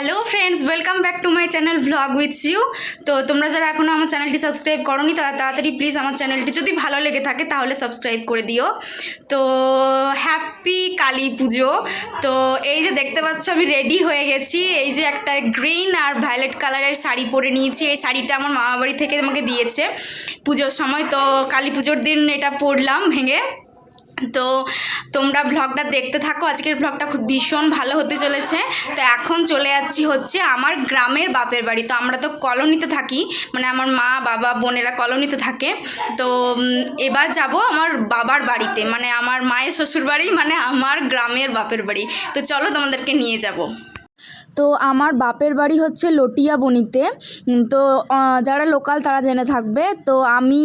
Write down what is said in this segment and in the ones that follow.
Hello friends welcome back to my channel vlog with you তো তোমরা যারা এখনও আমার চ্যানেলটি সাবস্ক্রাইব করনি তারা তাড়াতাড়ি প্লিজ আমার চ্যানেলটি যদি ভালো লেগে থাকে, তাহলে সাবস্ক্রাইব করে দিও। তো হ্যাপি কালী পুজো। তো এই যে দেখতে পাচ্ছ, আমি রেডি হয়ে গেছি। এই যে একটা গ্রিন আর ভ্যালেট কালারের শাড়ি পরে নিয়েছি। এই শাড়িটা আমার মামা বাড়ি থেকে আমাকে দিয়েছে পুজোর সময়। তো কালী পুজোর দিন এটা পরলাম ভেঙে। তো তোমরা ব্লগটা দেখতে থাকো। আজকের ব্লগটা খুব ভীষণ ভালো হতে চলেছে। তো এখন চলে যাচ্ছি হচ্ছে আমার গ্রামের বাপের বাড়ি। তো আমরা তো কলোনিতে থাকি মানে আমার মা, বাবা, বোনেরা কলোনিতে থাকে। তো এবার যাব আমার বাবার বাড়িতে মানে আমার মায়ের শ্বশুর বাড়ি মানে আমার গ্রামের বাপের বাড়ি। তো চলো তোমাদেরকে নিয়ে যাব। তো আমার বাপের বাড়ি হচ্ছে লটিয়া বনিতে। তো যারা লোকাল তারা জেনে থাকবে। তো আমি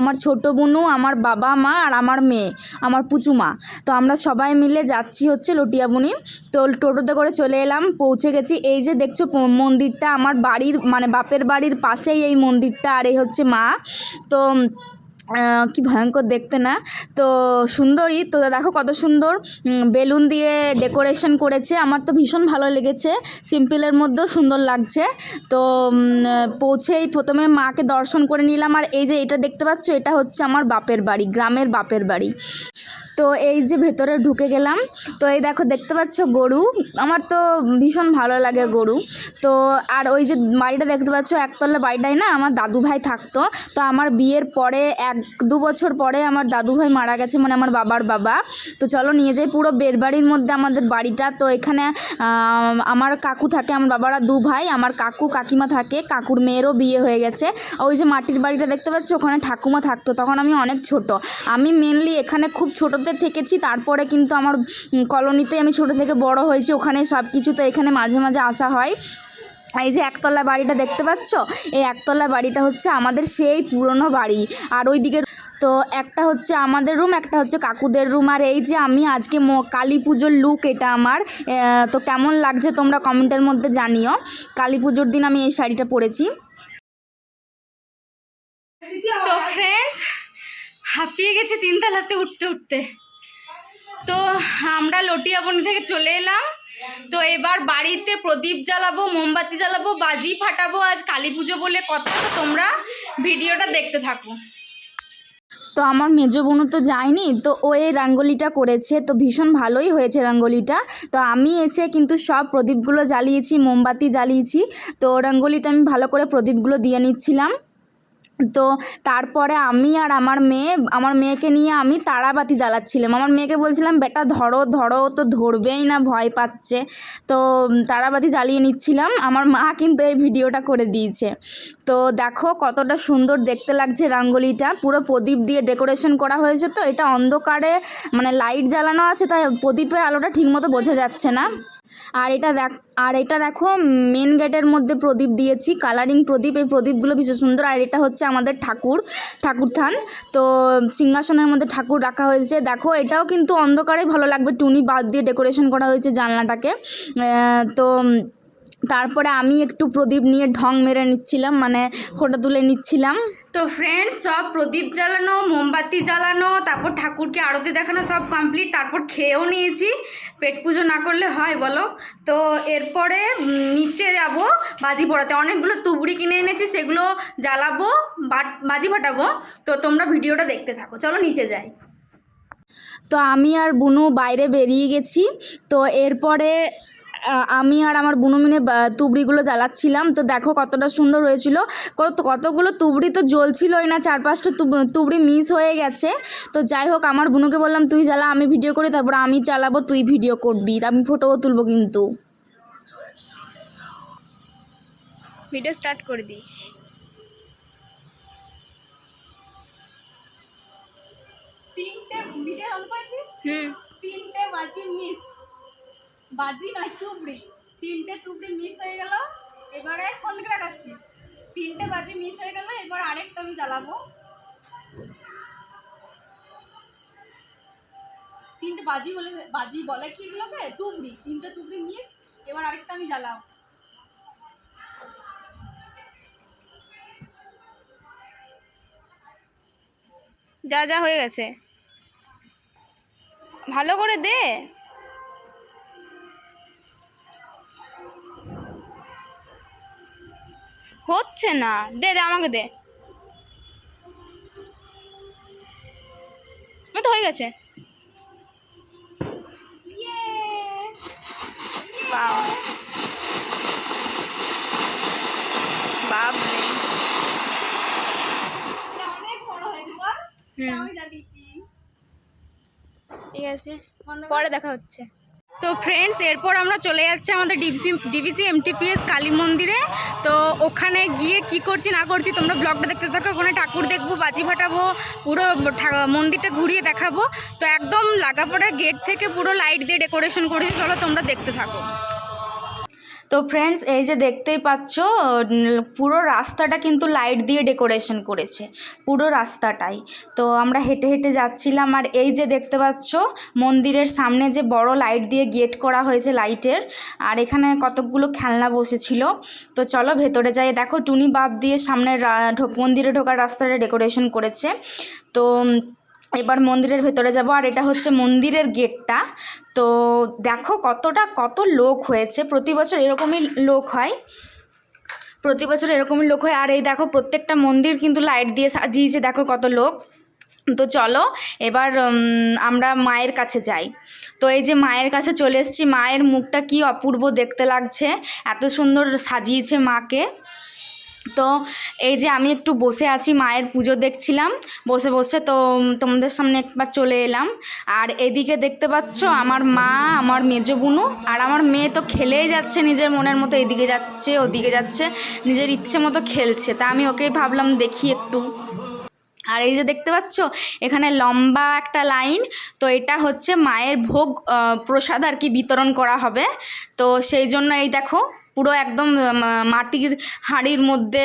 আমার ছোট বোনু আমার বাবা মা আর আমার মেয়ে, আমার পুচুমা। তো আমরা সবাই মিলে যাচ্ছি হচ্ছে লটিয়াবনি তো টোটোতে করে চলে এলাম, পৌঁছে গেছি। এই যে দেখছ মন্দিরটা আমার বাড়ির মানে বাপের বাড়ির পাশেই এই মন্দিরটা আর এই হচ্ছে মা। তো কি ভয়ঙ্কর দেখতে না? তো সুন্দরই তো দেখো কত সুন্দর। বেলুন দিয়ে ডেকোরেশন করেছে। আমার তো ভীষণ ভালো লেগেছে। সিম্পলের মধ্যেও সুন্দর লাগছে। তো পৌঁছেই প্রথমে মাকে দর্শন করে নিলাম। আর এই যে এটা দেখতে পাচ্ছ, এটা হচ্ছে আমার বাপের বাড়ি, গ্রামের বাপের বাড়ি। তো এই যে ভেতরে ঢুকে গেলাম। তো এই দেখো, দেখতে পাচ্ছ গরু? আমার তো ভীষণ ভালো লাগে গরু। তো, আর ওই যে বাড়িটা দেখতে পাচ্ছ, একতলা বাড়িটাই না? আমার দাদু ভাই থাকতো। তো আমার বিয়ের পরে এক দু বছর পরে আমার দাদু ভাই মারা গেছে মানে আমার বাবার বাবা। তো চলো নিয়ে যাই পুরো বেরবাড়ির মধ্যে আমাদের বাড়িটা। তো এখানে আমার কাকু থাকে আমার বাবারা দু ভাই। আমার কাকু কাকিমা থাকে, কাকুর মেয়েরও বিয়ে হয়ে গেছে। ওই যে মাটির বাড়িটা দেখতে পাচ্ছ, ওখানে ঠাকুমা থাকতো, তখন আমি অনেক ছোট। আমি মেনলি এখানে খুব ছোটোতে থেকেছি, তারপরে কিন্তু আমার কলোনিতে আমি ছোটো থেকে বড় হয়েছি, ওখানে সব কিছু তো এখানে মাঝে মাঝে আসা হয়। এই যে একতলা বাড়িটা দেখতে পাচ্ছ? এই একতলা বাড়িটা হচ্ছে আমাদের সেই পুরনো বাড়ি। আর ওই দিকে তো একটা হচ্ছে আমাদের রুম, একটা হচ্ছে কাকুদের রুম। আর এই যে আমি আজকে কালী পুজোর লুক এটা আমার। তো কেমন লাগছে তোমরা কমেন্টের মধ্যে জানিও। কালী পুজোর দিন আমি এই শাড়িটা পরেছি। তো ফ্রেন্ডস হাঁপিয়ে গেছি তিনতলাতে উঠতে উঠতে। তো আমরা লটিয়াবনি থেকে চলে এলাম। তো এবার বাড়িতে প্রদীপ জ্বালাবো, মোমবাতি জ্বালাবো, বাজি ফাটাবো, আজ কালী পুজো বলে কথা, তোমরা ভিডিওটা দেখতে থাকো। তো আমার মেজো বোনও তো যায়নি, তো ও এই রাঙ্গোলিটা করেছে, তো ভীষণ ভালোই হয়েছে রাঙ্গোলিটা। তো আমি এসে কিন্তু সব প্রদীপগুলো জ্বালিয়েছি, মোমবাতি জ্বালিয়েছি, তো রঙ্গোলিতে আমি ভালো করে প্রদীপগুলো দিয়ে নিচ্ছিলাম। তো তারপরে আমি আর আমার মেয়ে, আমার মেয়েকে নিয়ে আমি তারাবাতি জ্বালাচ্ছিলাম। আমার মেয়েকে বলছিলাম, বেটা, ধরো ধরো তো ধরবেই না, ভয় পাচ্ছে। তো তারাবাতি জ্বালিয়ে নিচ্ছিলাম। আমার মা কিন্তু এই ভিডিওটা করে দিয়েছে। তো দেখো কতটা সুন্দর দেখতে লাগছে রাঙ্গোলিটা। পুরো প্রদীপ দিয়ে ডেকোরেশন করা হয়েছে তো, এটা অন্ধকারে মানে লাইট জ্বালানো আছে, তাই প্রদীপের আলোটা ঠিকমতো বোঝা যাচ্ছে না। আর এটা দেখ, আর এটা দেখো মেন গেটের মধ্যে প্রদীপ দিয়েছি কালারিং প্রদীপ, এই প্রদীপগুলো ভীষণ সুন্দর। আর এটা হচ্ছে আমাদের ঠাকুর ঠাকুর থান। তো সিংহাসনের মধ্যে ঠাকুর রাখা হয়েছে। দেখো, এটাও কিন্তু অন্ধকারে ভালো লাগবে। টুনি বাদ দিয়ে ডেকোরেশন করা হয়েছে জানলাটাকে। তো তারপরে আমি একটু প্রদীপ নিয়ে ঢং মেরে নিচ্ছিলাম মানে ফোটো তুলে নিচ্ছিলাম। তো ফ্রেন্ডস সব প্রদীপ জ্বালানো, মোমবাতি জ্বালানো, তারপর ঠাকুরকে আরতি দেখানো সব কমপ্লিট তারপর খেয়েও নিয়েছি। পেট পুজো না করলে হয় বলো? তো এরপরে নিচে যাব বাজি পড়াতে। অনেকগুলো তুবড়ি কিনে এনেছি, সেগুলো জ্বালাবো, বাট- বাজি ফাটাবো। তো তোমরা ভিডিওটা দেখতে থাকো। চলো নিচে যাই। তো আমি আর বুনু বাইরে বেরিয়ে গেছি। তো এরপরে আমি আর আমার বুনু মিনে তুবড়িগুলো জ্বালাচ্ছিলাম। তো দেখো কতটা সুন্দর হয়েছিল। কত কতগুলো তুবড়ি তো জ্বলছিলই না চার পাঁচটা তুব- তুবড়ি মিস হয়ে গেছে। তো যাই হোক আমার বুনুকে বললাম তুই জ্বালা আমি ভিডিও করি তারপর আমি চালাবো তুই ভিডিও করবি। আমি ফটোও তুলবো কিন্তু। ভিডিও স্টার্ট করে দিস। তিনটে ভিডিও অন করেছিস? হুম। তিনটে বাজি নয়, তুবড়ি। তিনটে তুবড়ি মিস হয়ে গেল, এবারে কোন দিকে তিনটে বাজি মিস হয়ে গেল, এবার আরেকটা আমি জ্বালাবো। তিনটে বাজি বলে বাজি বলে কি এগুলোকে? তুবড়ি। তিনটে তুবড়ি মিস এবার আরেকটা আমি জ্বালাবো যা যা হয়ে গেছে। ভালো করে দে। হচ্ছে না। দে দে আমাকে দে। তো হয়ে গেছে। বাপরে। ঠিক আছে। পরে দেখা হচ্ছে। তো ফ্রেন্ডস এরপর আমরা চলে যাচ্ছি আমাদের ডিভিসি ডিভিসি এমটিপিএস কালী মন্দিরে। তো ওখানে গিয়ে কি করছি, না করছি, তোমরা ব্লগটা দেখতে থাকো, ওখানে ঠাকুর দেখব, বাজি ফাটাবো, পুরো মন্দিরটা ঘুরিয়ে দেখাবো। তো একদম লাগাপড়ার গেট থেকে পুরো লাইট দিয়ে ডেকোরেশন করেছি, চলো তোমরা দেখতে থাকো। তো ফ্রেন্ডস এই যে দেখতেই পাচ্ছ পুরো রাস্তাটা কিন্তু লাইট দিয়ে ডেকোরেশন করেছে, পুরো রাস্তাটাই। তো আমরা হেঁটে হেঁটে যাচ্ছিলাম আর এই যে দেখতে পাচ্ছ, মন্দিরের সামনে যে বড় লাইট দিয়ে গেট করা হয়েছে লাইটের আর এখানে কতকগুলো খেলনা বসেছিল। তো চলো ভেতরে যাই। দেখো টুনি বাপ দিয়ে ঢো- মন্দিরে ঢোকার রাস্তাটা ডেকোরেশন করেছে। তো এবার মন্দিরের ভেতরে যাব আর এটা হচ্ছে মন্দিরের গেটটা। তো দেখো কতটা, কত লোক হয়েছে। প্রতি বছর এরকমই লোক হয়। প্রতি বছর এরকমই লোক হয়। আর এই দেখো প্রত্যেকটা মন্দির কিন্তু লাইট দিয়ে সাজিয়েছে। দেখো কত লোক। তো চলো এবার আমরা মায়ের কাছে যাই। তো এই যে মায়ের কাছে চলে এসেছি। মায়ের মুখটা কি অপূর্ব দেখতে লাগছে। এত সুন্দর সাজিয়েছে মাকে। তো এই যে আমি একটু বসে আছি, মায়ের পুজো দেখছিলাম। বসে বসে তো তোমাদের সামনে একবার চলে এলাম। আর এদিকে দেখতে পাচ্ছ, আমার মা, আমার মেজো বুনু আর আমার মেয়ে তো খেলেই যাচ্ছে, নিজের মনের মতো এদিকে যাচ্ছে, ওদিকে যাচ্ছে, নিজের ইচ্ছে মতো খেলছে। তা আমি ওকেই ভাবলাম দেখি একটু। আর এই যে দেখতে পাচ্ছ, এখানে লম্বা একটা লাইন। তো এটা হচ্ছে মায়ের ভোগ প্রসাদ আর কি বিতরণ করা হবে। তো সেই জন্য এই দেখো পুরো একদম মাটির হাঁড়ির মধ্যে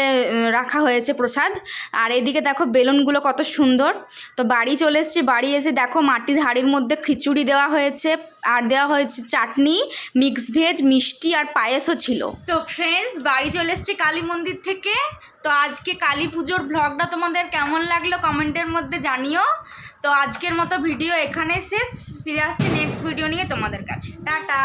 রাখা হয়েছে প্রসাদ। আর এদিকে দেখো বেলুনগুলো কত সুন্দর। তো বাড়ি চলে এসেছি, বাড়ি এসে দেখো মাটির হাঁড়ির মধ্যে খিচুড়ি দেওয়া হয়েছে, আর দেওয়া হয়েছে চাটনি মিক্স ভেজ মিষ্টি আর পায়েসও ছিল। তো ফ্রেন্ডস বাড়ি চলে এসেছি কালী মন্দির থেকে। তো আজকে কালী পুজোর ব্লগটা তোমাদের কেমন লাগল কমেন্টের মধ্যে জানিও। তো আজকের মতো ভিডিও এখানে শেষ। ফিরে আসছি নেক্সট ভিডিও নিয়ে তোমাদের কাছে। টাটা!